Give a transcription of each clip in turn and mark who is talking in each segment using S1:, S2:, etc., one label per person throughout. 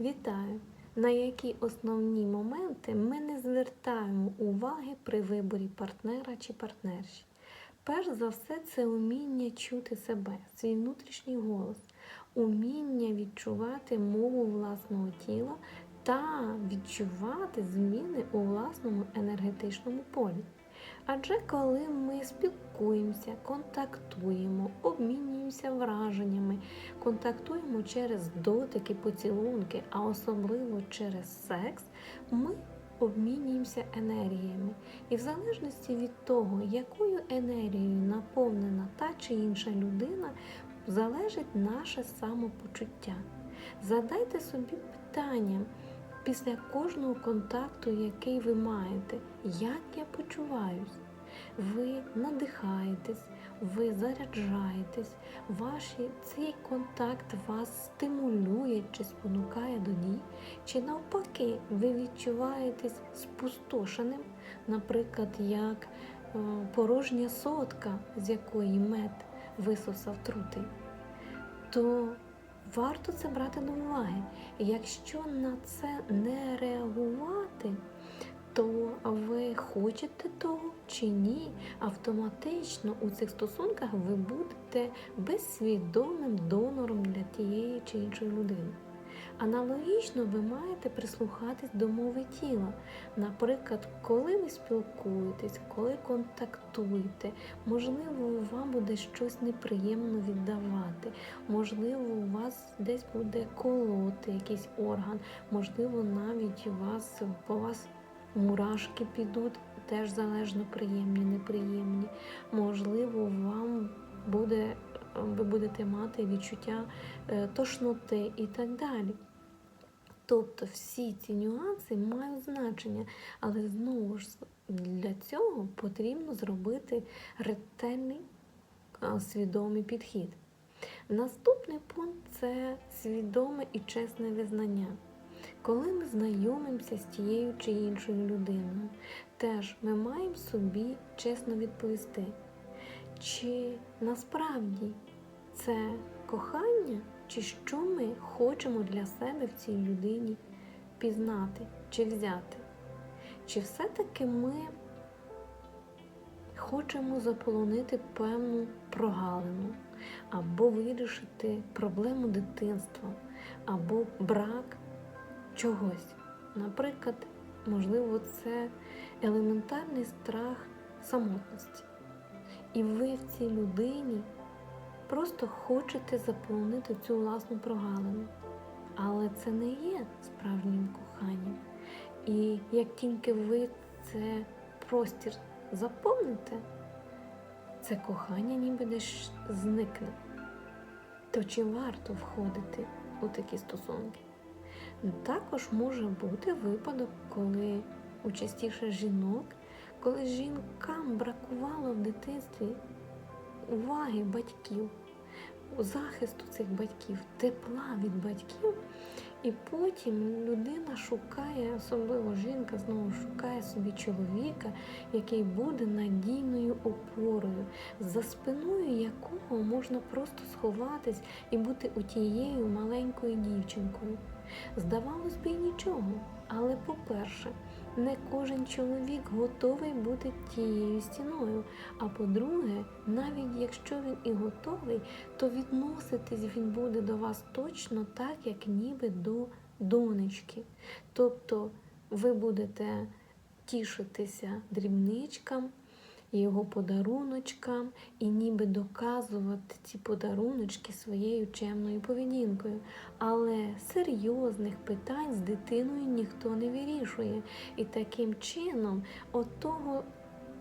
S1: Вітаю! На які основні моменти ми не звертаємо уваги при виборі партнера чи партнерші? Перш за все, це уміння чути себе, свій внутрішній голос, уміння відчувати мову власного тіла та відчувати зміни у власному енергетичному полі. Адже коли ми спілкуємося, контактуємо, обмінюємося враженнями, контактуємо через дотики, поцілунки, а особливо через секс, ми обмінюємося енергіями. І в залежності від того, якою енергією наповнена та чи інша людина, залежить наше самопочуття. Задайте собі питання після кожного контакту, який ви маєте, як я почуваюсь. Ви надихаєтесь, ви заряджаєтесь, ваші, цей контакт вас стимулює чи спонукає до дій, чи навпаки, ви відчуваєтесь спустошеним, наприклад, як е, порожня сотка, з якої мед висосав трутий, то варто це брати до уваги. Якщо на це не реагувати, то ви хочете того чи ні, автоматично у цих стосунках ви будете безсвідомим донором для тієї чи іншої людини. Аналогічно ви маєте прислухатись до мови тіла. Наприклад, коли ви спілкуєтесь, коли контактуєте, можливо, вам буде щось неприємно віддавати, можливо, у вас десь буде колоти якийсь орган, можливо, навіть у вас по вас мурашки підуть, теж залежно приємні, неприємні. Можливо, вам буде, ви будете мати відчуття е, тошноти і так далі. Тобто всі ці нюанси мають значення, але знову ж для цього потрібно зробити ретельний свідомий підхід. Наступний пункт це свідоме і чесне визнання. Коли ми знайомимося з тією чи іншою людиною, теж ми маємо собі чесно відповісти, чи насправді це кохання, чи що ми хочемо для себе в цій людині пізнати чи взяти? Чи все-таки ми хочемо заполонити певну прогалину, або вирішити проблему дитинства, або брак чогось? Наприклад, можливо, це елементарний страх самотності. І ви в цій людині просто хочете заповнити цю власну прогалину. Але це не є справжнім коханням. І як тільки ви це простір заповните, це кохання ніби десь зникне. То чи варто входити у такі стосунки? Також може бути випадок, коли у частіше жінок, коли жінкам бракувало в дитинстві уваги батьків, захисту цих батьків, тепла від батьків, і потім людина шукає, особливо жінка знову шукає собі чоловіка, який буде надійною опорою, за спиною якого можна просто сховатись і бути отією маленькою дівчинкою. Здавалось би, нічого. Але, по-перше, не кожен чоловік готовий бути тією стіною. А по-друге, навіть якщо він і готовий, то відноситись він буде до вас точно так, як ніби до донечки. Тобто ви будете тішитися дрібничкам його подаруночкам і ніби доказувати ці подаруночки своєю чемною поведінкою. Але серйозних питань з дитиною ніхто не вирішує. І таким чином, от того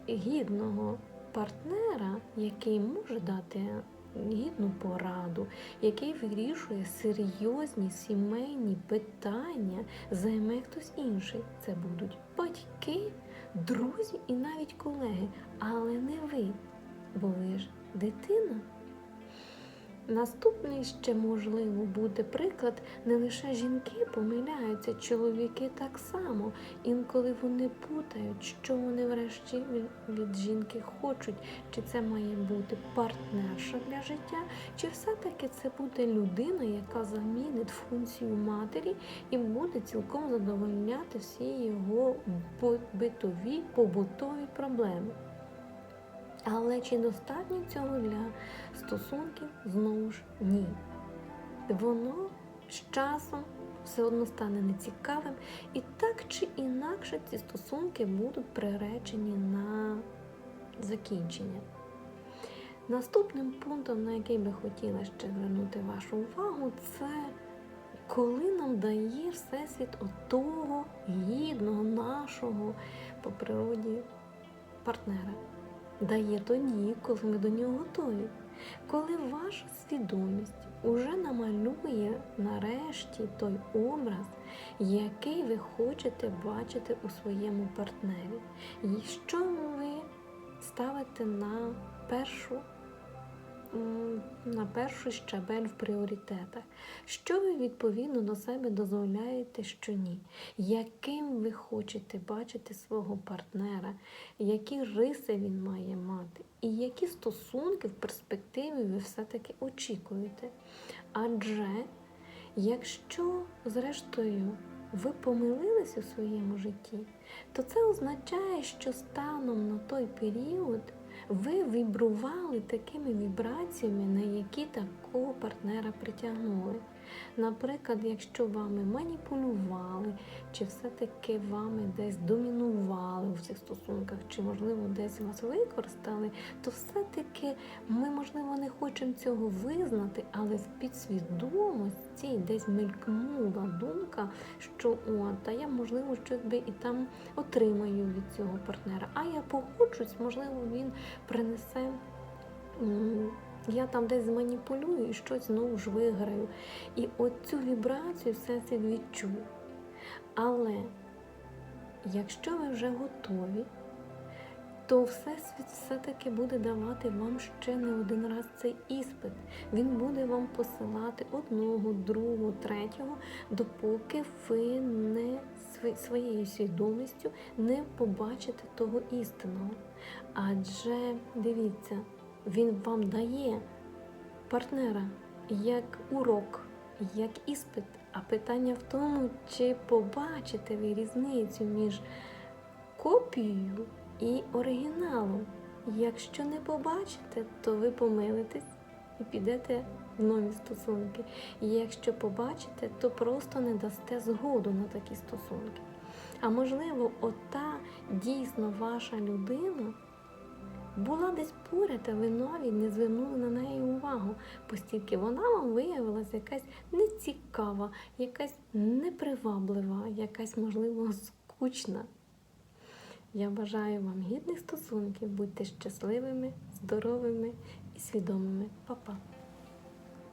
S1: гідного партнера, який може дати гідну пораду, який вирішує серйозні сімейні питання, займе хтось інший. Це будуть батьки, друзі і навіть колеги, але не ви, бо ви ж дитина. Наступний ще можливо буде приклад, не лише жінки помиляються, чоловіки так само. Інколи вони путають, що вони врешті від, жінки хочуть, чи це має бути партнерша для життя, чи все-таки це буде людина, яка замінить функцію матері і буде цілком задовольняти всі його битові, побутові проблеми. Але чи достатньо цього для стосунків? Знову ж ні. Воно з часом все одно стане нецікавим, і так чи інакше ці стосунки будуть приречені на закінчення. Наступним пунктом, на який би хотіла ще звернути вашу увагу, це коли нам дає Всесвіт отого гідного нашого по природі партнера дає тоді, коли ми до нього готові. Коли ваша свідомість уже намалює нарешті той образ, який ви хочете бачити у своєму партнері, і що ви ставите на першу на перший щабель в пріоритетах, що ви відповідно до себе дозволяєте, що ні, яким ви хочете бачити свого партнера, які риси він має мати, і які стосунки в перспективі ви все-таки очікуєте. Адже якщо, зрештою, ви помилились у своєму житті, то це означає, що станом на той період ви вібрували такими вібраціями, на які такого партнера притягнули. Наприклад, якщо вами маніпулювали, чи все-таки вами десь домінували в цих стосунках, чи, можливо, десь вас використали, то все-таки ми, можливо, не хочемо цього визнати, але в підсвідомості десь мелькнула думка, що о, та я, можливо, щось би і там отримаю від цього партнера. А я погоджусь, можливо, він принесе. Я там десь зманіпулюю і щось знову ж виграю. І от цю вібрацію всесвіт відчує. Але якщо ви вже готові, то Всесвіт все-таки буде давати вам ще не один раз цей іспит. Він буде вам посилати одного, другого, третього, допоки ви не своєю свідомістю не побачите того істинного. Адже дивіться, він вам дає партнера як урок, як іспит. А питання в тому, чи побачите ви різницю між копією і оригіналом. Якщо не побачите, то ви помилитесь і підете в нові стосунки. І якщо побачите, то просто не дасте згоду на такі стосунки. А можливо, ота дійсно ваша людина була десь поряд, та ви навіть не звернули на неї увагу, оскільки вона вам виявилася якась нецікава, якась неприваблива, якась, можливо, скучна. Я бажаю вам гідних стосунків, будьте щасливими, здоровими і свідомими. Па-па!